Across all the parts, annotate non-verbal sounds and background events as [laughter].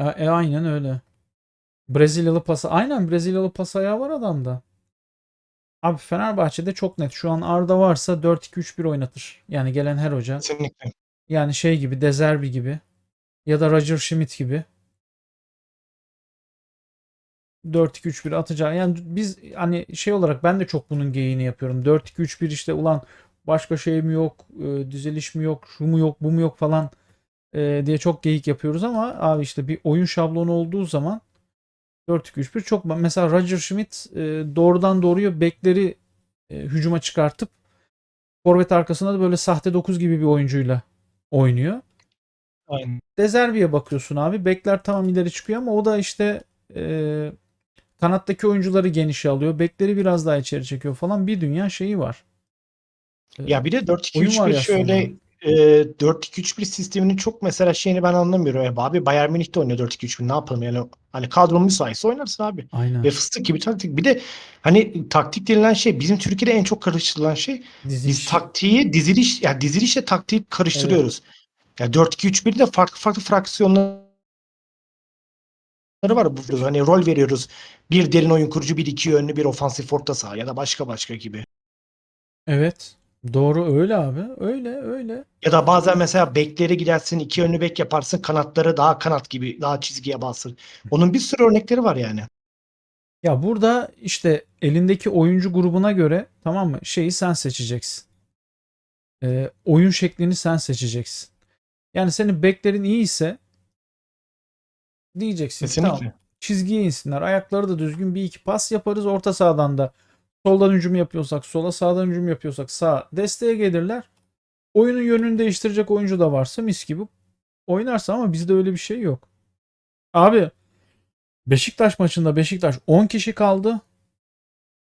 E, e, aynen öyle. Brezilyalı pası. Aynen Brezilyalı pas ayağı var adamda. Abi Fenerbahçe'de çok net. Şu an Arda varsa 4-2-3-1 oynatır. Yani gelen her hoca. Kesinlikle. Yani şey gibi Dezerbi gibi. Ya da Roger Schmidt gibi. 4-2-3-1 atacağı. Yani biz hani şey olarak ben de çok bunun geyiğini yapıyorum. 4-2-3-1 işte ulan başka şey mi yok, e, düzeliş mi yok, şu mu yok, bu mu yok falan e, diye çok geyik yapıyoruz ama abi işte bir oyun şablonu olduğu zaman 4-2-3-1 çok mesela Roger Schmidt e, doğrudan doğruya bekleri e, hücuma çıkartıp forvet arkasında da böyle sahte 9 gibi bir oyuncuyla oynuyor. Aynen. Dezerbi'ye bakıyorsun abi. Bekler tamam ileri çıkıyor ama o da işte e, kanattaki oyuncuları genişe alıyor. Bekleri biraz daha içeri çekiyor falan. Bir dünya şeyi var. E, Ya bir de Oyun 4-2-3-1 var ya şöyle e, 4-2-3-1 sisteminin çok mesela şeyini ben anlamıyorum. Ya, abi Bayern Münih de oynuyor 4-2-3-1 ne yapalım yani hani kadron müsaitse oynarsın abi. Aynen. Ve fıstık gibi taktik. Bir de hani taktik denilen şey bizim Türkiye'de en çok karıştırılan şey Diziliş. biz taktiği diziliş ya dizilişle taktiği karıştırıyoruz. Ya 4-2-3-1'de farklı farklı fraksiyonları var. Bu hani rol veriyoruz. Bir derin oyun kurucu, bir iki yönlü, bir ofansif orta saha ya da başka başka gibi. Evet. Doğru öyle abi. Öyle öyle. Ya da bazen mesela bekleri gidersin, iki yönlü bek yaparsın, kanatları daha kanat gibi, daha çizgiye bastır. Onun bir sürü örnekleri var yani. Ya burada işte elindeki oyuncu grubuna göre tamam mı? Şeyi sen seçeceksin. E, oyun şeklini sen seçeceksin. Yani senin beklerin iyi ise diyeceksin Kesinlikle. tamam çizgiye insinler. Ayakları da düzgün bir iki pas yaparız. Orta sahadan da soldan hücum yapıyorsak sola sağdan hücum yapıyorsak sağa desteğe gelirler. Oyunun yönünü değiştirecek oyuncu da varsa mis gibi oynarsa ama bizde öyle bir şey yok. Abi Beşiktaş maçında Beşiktaş 10 kişi kaldı.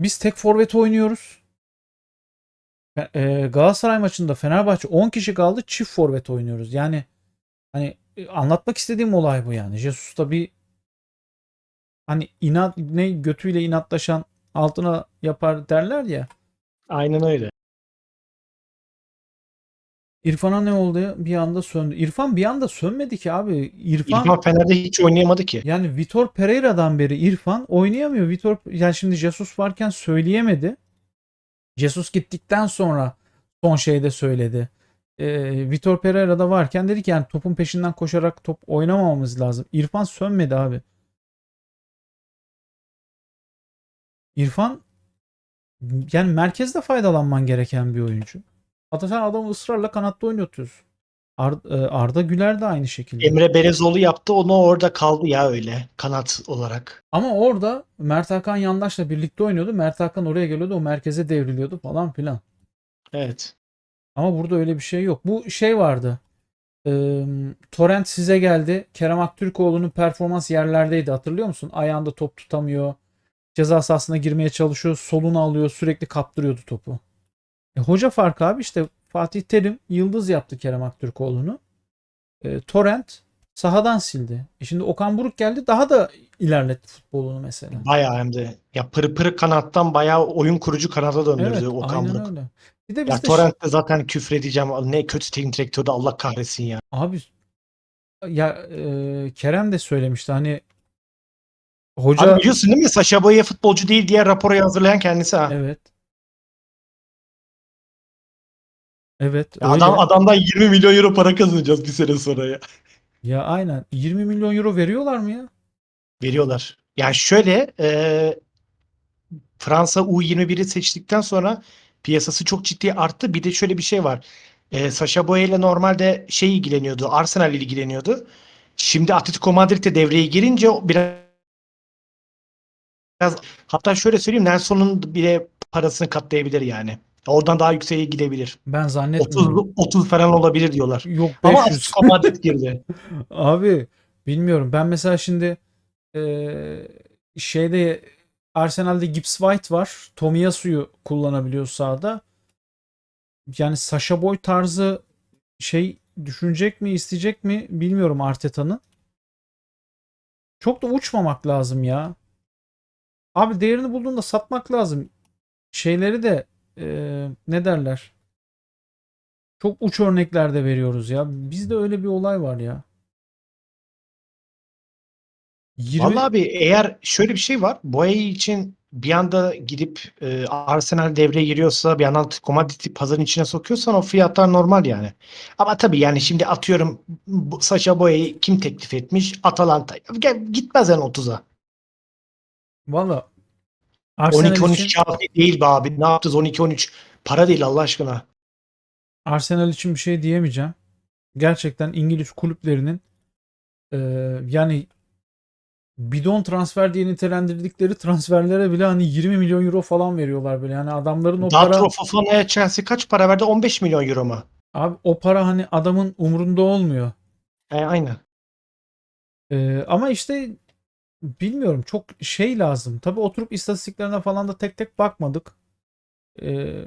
Biz tek forvet oynuyoruz. E, Galatasaray maçında Fenerbahçe 10 kişi kaldı. Çift forvet oynuyoruz. Yani hani e, anlatmak istediğim olay bu yani. Jesus da bir hani inat ne götüyle inatlaşan altına yapar derler ya. Aynen öyle. İrfan'a ne oldu ya? Bir anda söndü. İrfan bir anda sönmedi ki abi. İrfan, İrfan Fener'de hiç oynayamadı ki. yani Vitor Pereira'dan beri İrfan oynayamıyor. Vitor yani şimdi Jesus varken söyleyemedi. Jesus gittikten sonra son şeyde söyledi. Ee, Vitor Pereira da varken dedi ki yani topun peşinden koşarak top oynamamamız lazım. İrfan sönmedi abi. İrfan yani merkezde faydalanman gereken bir oyuncu. Hatta sen adamı ısrarla kanatta oynatıyorsun. Ar- e, Arda Güler de aynı şekilde. Emre Belezoğlu yaptı, onu orada kaldı ya öyle kanat olarak. Ama orada Mert Hakan Yandaş'la birlikte oynuyordu. Mert Hakan oraya geliyordu. O merkeze devriliyordu falan filan. Evet. Ama burada öyle bir şey yok. Bu şey vardı. Ee, Torrent size geldi. Kerem Aktürkoğlu'nun performans yerlerdeydi. Hatırlıyor musun? Ayağında top tutamıyor. Ceza sahasına girmeye çalışıyor. Solunu alıyor. Sürekli kaptırıyordu topu. E, hoca farkı abi işte Fatih Terim yıldız yaptı Kerem Aktürkoğlu'nu. E, Torrent sahadan sildi. E şimdi Okan Buruk geldi. Daha da ilerletti futbolunu mesela. Bayağı hem de. Ya pırı pırı kanattan bayağı oyun kurucu kanada döndürdü Evet, Okan aynen Buruk. öyle. Bir de Ya bizde Torrent'te zaten küfredeceğim. Ne kötü teknik direktördü Allah kahretsin ya. Abi ya e, Kerem de söylemişti hani hoca Abi biliyorsun değil mi? Saşa Boya futbolcu değil diye raporu hazırlayan kendisi ha. evet evet Ya öyle. adam adamdan 20 milyon euro para kazanacağız bir sene sonra ya. Ya aynen 20 milyon euro veriyorlar mı ya? Veriyorlar. Yani şöyle e, Fransa U21'i seçtikten sonra piyasası çok ciddi arttı. Bir de şöyle bir şey var. E, Sacha Boey ile normalde şey ilgileniyordu. Arsenal ilgileniyordu. Şimdi Atletico Madrid'e devreye girince biraz biraz hatta şöyle söyleyeyim Nelson'un bile parasını katlayabilir yani. Oradan daha yükseğe gidebilir. Ben 30 zannetmiyorum. 30 falan olabilir diyorlar. Yok Ama 500. Atletico Madrid girdi. [laughs] Abi bilmiyorum. Ben mesela şimdi eee, şeyde Arsenal'de Gibbs White var. Tomiyasu'yu kullanabiliyor sahada. Yani Sasha Boy tarzı şey düşünecek mi, isteyecek mi bilmiyorum Arteta'nın. Çok da uçmamak lazım ya. Abi değerini bulduğunda satmak lazım. Şeyleri de eee, ne derler? Çok uç örnekler de veriyoruz ya. Bizde öyle bir olay var ya. 20 Vallahi abi eğer şöyle bir şey var. Boya için bir anda gidip e, Arsenal devreye giriyorsa bir yandan commodity pazarın içine sokuyorsan o fiyatlar normal yani. Ama tabii yani şimdi atıyorum Sacha Boya'yı kim teklif etmiş? Atalanta. Gitmez yani 30'a. Valla Arsenal 12-13 için, değil be abi. Ne yaptınız 12-13? Para değil Allah aşkına. Arsenal için bir şey diyemeyeceğim. Gerçekten İngiliz kulüplerinin e, yani bidon transfer diye nitelendirdikleri transferlere bile hani 20 milyon euro falan veriyorlar böyle. Yani adamların o para Datro Fofana'ya Chelsea kaç para verdi? 15 milyon euro mu? abi o para hani adamın umrunda olmuyor. E, aynen. E, ama işte bilmiyorum çok şey lazım. Tabii oturup istatistiklerine falan da tek tek bakmadık. E,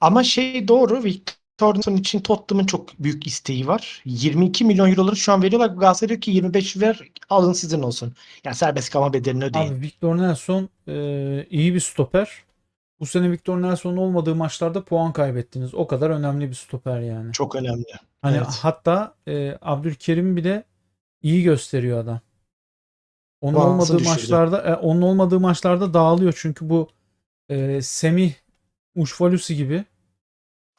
Ama şey doğru. Victor Nilsson için Tottenham'ın çok büyük isteği var. 22 milyon euroları şu an veriyorlar. Galatasaray diyor ki 25 ver alın sizin olsun. Yani serbest kalma bedelini ödeyin. Abi Victor Nelson e, iyi bir stoper. Bu sene Victor Nelson'un olmadığı maçlarda puan kaybettiniz. O kadar önemli bir stoper yani. Çok önemli. Hani evet. hatta e, Abdülkerim bile iyi gösteriyor adam. Onun Puansını olmadığı düşürdü. maçlarda e, onun olmadığı maçlarda dağılıyor çünkü bu e, Semih Uşvalusi gibi.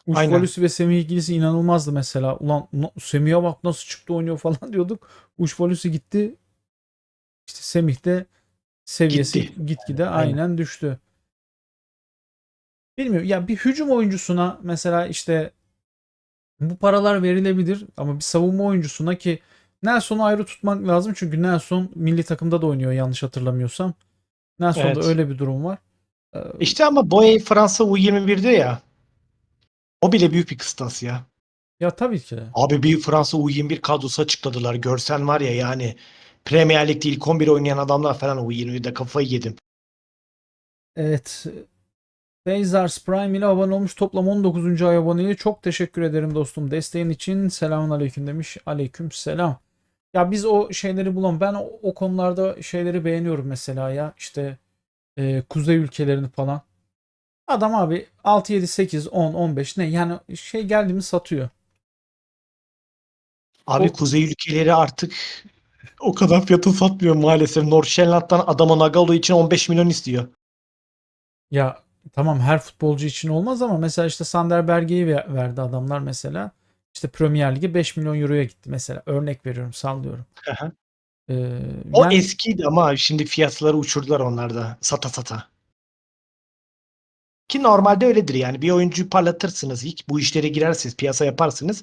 Uşvalusi ve Semih ilgilisi inanılmazdı mesela. Ulan Semih'e bak nasıl çıktı oynuyor falan [laughs] diyorduk. Uşvalusi gitti. İşte Semih de seviyesi Gitti. gitgide Aynen. aynen düştü. Bilmiyorum. Ya bir hücum oyuncusuna mesela işte bu paralar verilebilir ama bir savunma oyuncusuna ki Nelson'u ayrı tutmak lazım çünkü Nelson milli takımda da oynuyor yanlış hatırlamıyorsam. Nelson'da Evet. öyle bir durum var. Ee, İşte ama Boye Fransa U21'de ya. O bile büyük bir kıstas ya. Ya tabii ki. Abi bir Fransa U21 kadrosu açıkladılar. Görsen var ya yani Premier Lig'de ilk 11 oynayan adamlar falan U21'de kafayı yedim. Evet. Beyzars Prime ile abone olmuş. Toplam 19. ay aboneliği. Çok teşekkür ederim dostum. Desteğin için selamun aleyküm demiş. Aleyküm selam. Ya biz o şeyleri bulalım. Ben o, o konularda şeyleri beğeniyorum mesela ya. İşte e, kuzey ülkelerini falan. Adam abi 6, 7, 8, 10, 15 ne? Yani şey geldi mi satıyor. Abi O- kuzey ülkeleri artık o kadar fiyata satmıyor maalesef. Norşenland'dan adama Nagalo için 15 milyon istiyor. Ya tamam her futbolcu için olmaz ama mesela işte Sander Berge'yi ver- verdi adamlar mesela. İşte Premier Lig'e 5 milyon euroya gitti mesela. Örnek veriyorum, sallıyorum. Aha. Ee, O yani- eskiydi ama şimdi fiyatları uçurdular onlar da sata sata. Ki normalde öyledir yani bir oyuncuyu parlatırsınız ilk bu işlere girersiniz piyasa yaparsınız.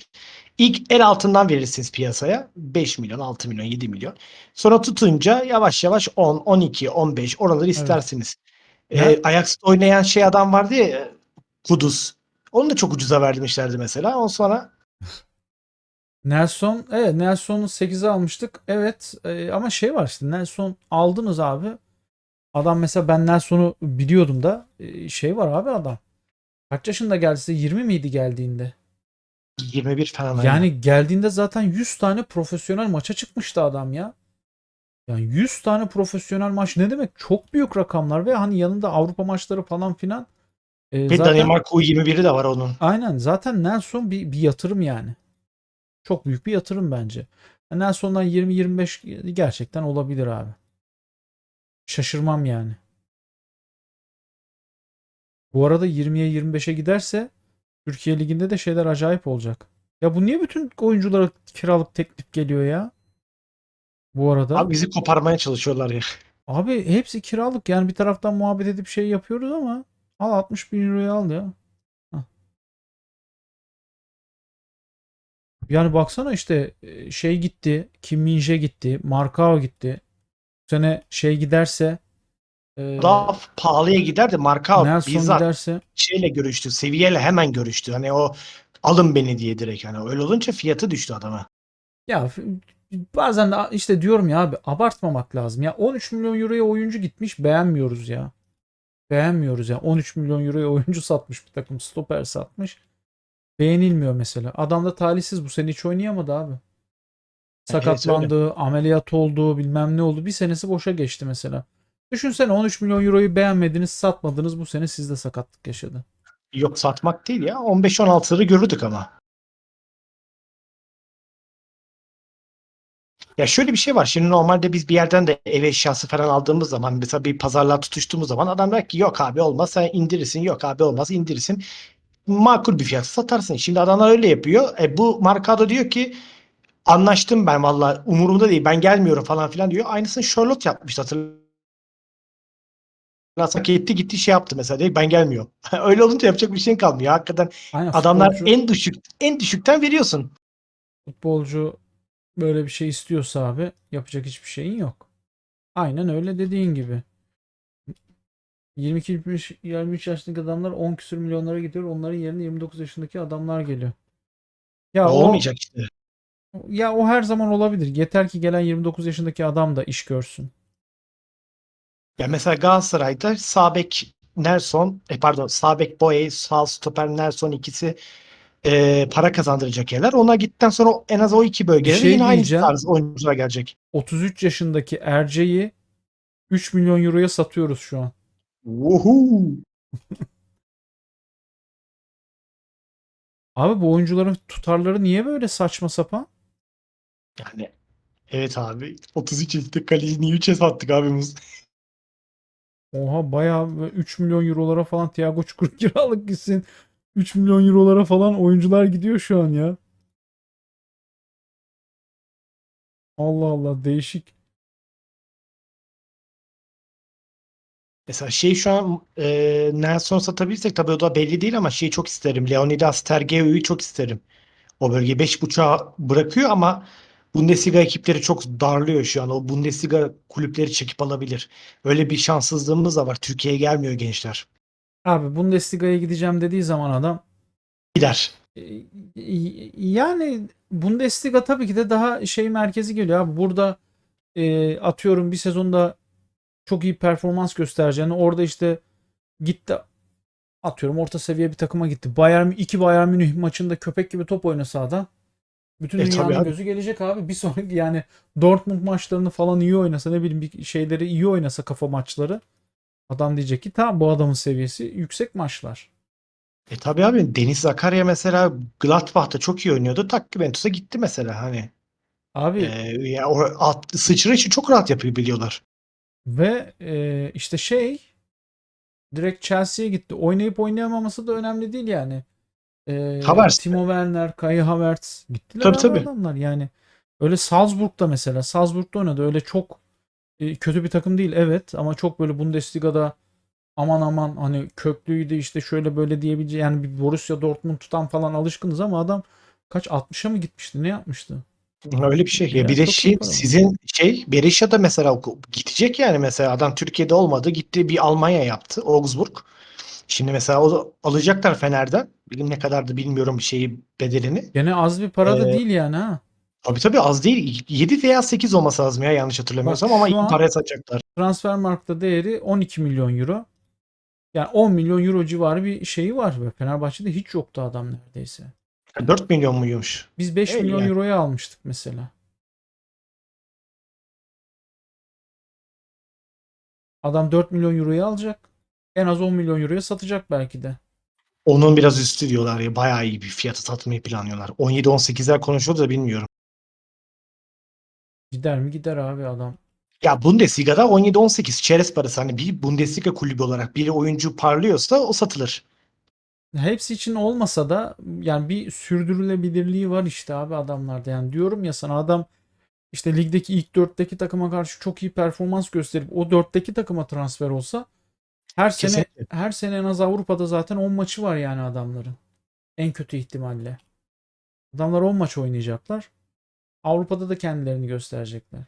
İlk el altından verirsiniz piyasaya 5 milyon 6 milyon 7 milyon. Sonra tutunca yavaş yavaş 10 12 15 oraları istersiniz. Ya- Ee, Ajax'ta oynayan şey adam vardı ya Kudus. Onu da çok ucuza vermişlerdi mesela. Ondan sonra [laughs] Nelson, evet Nelson'u 8'e almıştık. Evet e, ama şey var işte Nelson aldınız abi. Adam mesela ben Nelson'u biliyordum da e, şey var abi adam. Kaç yaşında geldi size? 20 miydi geldiğinde? 21 falan. Yani geldiğinde zaten 100 tane profesyonel maça çıkmıştı adam ya. Yani 100 tane profesyonel maç ne demek? Çok büyük rakamlar ve hani yanında Avrupa maçları falan filan. E, Ve zaten Danimarka U21'i de var onun. aynen zaten Nelson bir, bir yatırım yani. Çok büyük bir yatırım bence. Nelson'dan 20-25 gerçekten olabilir abi. Şaşırmam yani. Bu arada 20'ye 25'e giderse Türkiye Ligi'nde de şeyler acayip olacak. Ya bu niye bütün oyunculara kiralık teklif geliyor ya? Bu arada. Abi bizi koparmaya çalışıyorlar ya. Abi hepsi kiralık yani bir taraftan muhabbet edip şey yapıyoruz ama al 60 bin euroya al ya. Hah. Yani baksana işte e, şey gitti, Kim Min-jae gitti, Markao gitti. Bu sene şey giderse e, Daha pahalıya gider de Marka Nelson bizzat giderse şeyle görüştü. Seviyeyle hemen görüştü. Hani o alın beni diye direkt hani öyle olunca fiyatı düştü adama. ya bazen de işte diyorum ya abi abartmamak lazım. Ya 13 milyon euroya oyuncu gitmiş beğenmiyoruz ya. Beğenmiyoruz ya. 13 milyon euroya oyuncu satmış bir takım. Stoper satmış. Beğenilmiyor mesela. Adam da talihsiz bu sene hiç oynayamadı abi. Sakatlandı, ameliyat oldu, bilmem ne oldu. Bir senesi boşa geçti mesela. Düşünsene 13 milyon euroyu beğenmediniz, satmadınız. Bu sene sizde sakatlık yaşadı. Yok satmak değil ya. 15-16'ları görürdük ama. Ya şöyle bir şey var. Şimdi normalde biz bir yerden de ev eşyası falan aldığımız zaman mesela bir pazarlığa tutuştuğumuz zaman adam der ki yok abi olmaz sen indirirsin. Yok abi olmaz indirirsin. Makul bir fiyata satarsın. Şimdi adamlar öyle yapıyor. E, bu marka da diyor ki anlaştım ben valla umurumda değil ben gelmiyorum falan filan diyor. Aynısını Charlotte yapmıştı hatırlarsan etti gitti şey yaptı mesela değil ben gelmiyorum. [laughs] öyle olunca yapacak bir şeyin kalmıyor. Hakikaten Aynen adamlar futbolcu, en düşük en düşükten veriyorsun. futbolcu böyle bir şey istiyorsa abi yapacak hiçbir şeyin yok. Aynen öyle dediğin gibi. 22-23 yaşındaki adamlar 10 küsür milyonlara gidiyor. Onların yerine 29 yaşındaki adamlar geliyor. Ya o, Olmayacak işte. ya o her zaman olabilir. Yeter ki gelen 29 yaşındaki adam da iş görsün. Ya mesela Galatasaray'da sağ bek Nelson, e pardon sağ bek Boye, sağ stoper Nelson ikisi e, para kazandıracak yerler. Ona gittikten sonra en az o iki bölgede şey yine aynı tarz oyuncular gelecek. 33 yaşındaki Erce'yi 3 milyon euroya satıyoruz şu an. Woohoo! [laughs] Abi bu oyuncuların tutarları niye böyle saçma sapan? Yani evet abi 33 yaşında kaleci niye 3'e sattık abimiz? Oha bayağı böyle 3 milyon eurolara falan Thiago Çukur [laughs] kiralık gitsin. 3 milyon eurolara falan oyuncular gidiyor şu an ya. Allah Allah değişik. Mesela şey şu an e, Nelson satabilirsek tabii o da belli değil ama şeyi çok isterim. Leonidas Tergeu'yu çok isterim. O bölgeyi 5.5'a bırakıyor ama Bundesliga ekipleri çok darlıyor şu an. O Bundesliga kulüpleri çekip alabilir. Öyle bir şanssızlığımız da var. Türkiye'ye gelmiyor gençler. Abi Bundesliga'ya gideceğim dediği zaman adam Gider. e, yani Bundesliga tabii ki de daha şey merkezi geliyor abi. Burada e, atıyorum bir sezonda çok iyi performans göstereceğini orada işte gitti atıyorum orta seviye bir takıma gitti. Bayern iki Bayern Münih maçında köpek gibi top oynasa adam bütün E, dünyanın gözü gelecek abi. Bir sonraki yani Dortmund maçlarını falan iyi oynasa ne bileyim bir şeyleri iyi oynasa kafa maçları adam diyecek ki tamam bu adamın seviyesi yüksek maçlar. E tabii abi Deniz Zakaria mesela Gladbach'ta çok iyi oynuyordu. Tak Juventus'a gitti mesela hani. Abi E, ya o at, sıçra işi çok rahat yapıyor biliyorlar. Ve e, işte şey direkt Chelsea'ye gitti. Oynayıp oynayamaması da önemli değil yani. E, Havertz. Timo Werner, Kai Havertz gittiler Tabii, abi tabii. adamlar yani. Öyle Salzburg'da mesela. Salzburg'da oynadı. Öyle çok e, kötü bir takım değil evet ama çok böyle Bundesliga'da aman aman hani köklüydü işte şöyle böyle diyebileceği yani bir Borussia Dortmund tutan falan alışkınız ama adam kaç 60'a mı gitmişti? Ne yapmıştı? Öyle bir şey. Ya bir de şey sizin şey Berisha da mesela gidecek yani mesela adam Türkiye'de olmadı gitti bir Almanya yaptı Augsburg. Şimdi mesela o alacaklar Fener'den. Bilmiyorum ne kadardı bilmiyorum şeyi bedelini. Gene az bir para da Ee, değil yani ha. Tabii tabii az değil. 7 veya 8 olması lazım ya yanlış hatırlamıyorsam Bak ama şu an- paraya satacaklar. Transfermarkt'ta değeri 12 milyon euro. Yani 10 milyon euro civarı bir şeyi var. Ve Fenerbahçe'de hiç yoktu adam neredeyse. 4 milyon muymuş? Biz 5 Evet, milyon yani. euroya almıştık mesela. Adam 4 milyon euroya alacak. En az 10 milyon euroya satacak belki de. Onun biraz üstü diyorlar ya. Bayağı iyi bir fiyatı satmayı planlıyorlar. 17-18'ler konuşuyordu da bilmiyorum. Gider mi gider abi adam. Ya Bundesliga'da 17-18 çerez parası. Hani bir Bundesliga kulübü olarak bir oyuncu parlıyorsa o satılır. Hepsi için olmasa da yani bir sürdürülebilirliği var işte abi adamlarda. Yani diyorum ya sana adam işte ligdeki ilk dörtteki takıma karşı çok iyi performans gösterip o dörtteki takıma transfer olsa her sene Kesinlikle. her sene en az Avrupa'da zaten 10 maçı var yani adamların. En kötü ihtimalle. Adamlar 10 maç oynayacaklar. Avrupa'da da kendilerini gösterecekler.